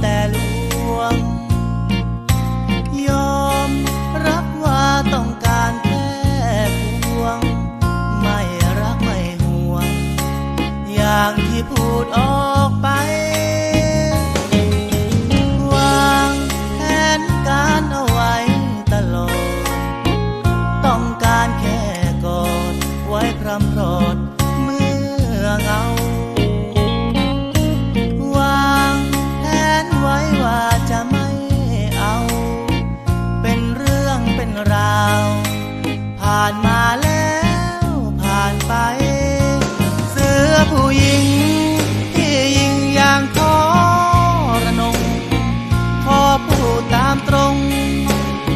แต่ลวงานมาแล้วผ่านไป เสื้อผู้หญิง ที่ยิงอย่างทอระนงพอพูดตามตรง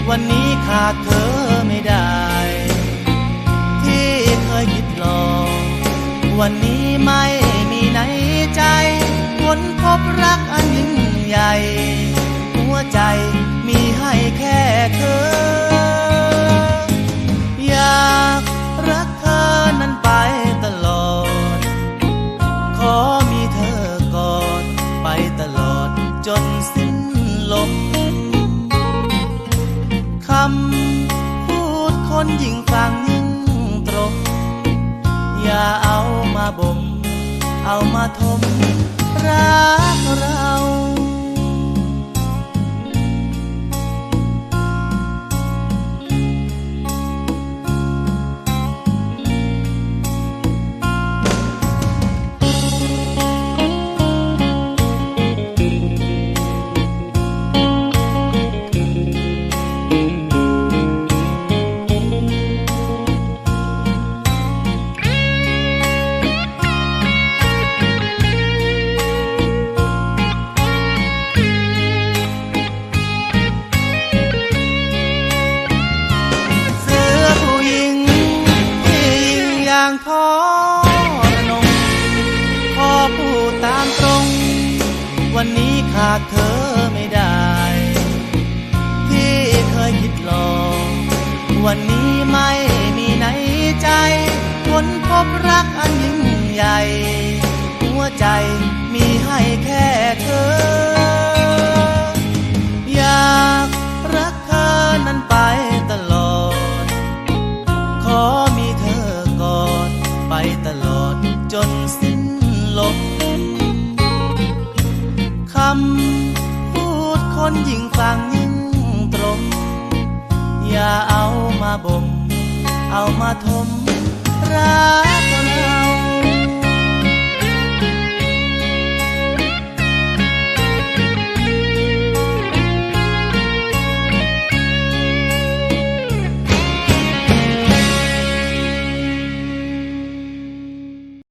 วันนี้ขาดเธอไม่ได้ ที่เคยคิดลอกวันนี้ไม่ บ่มเอามาทมรักเรา วันนี้ขาดเธอไม่ได้ ที่เคยคิดลองวันนี้ไม่มีในใจคนพบรักอันยิ่งใหญ่ หัวใจมีให้ บ่มเอามาทมรัก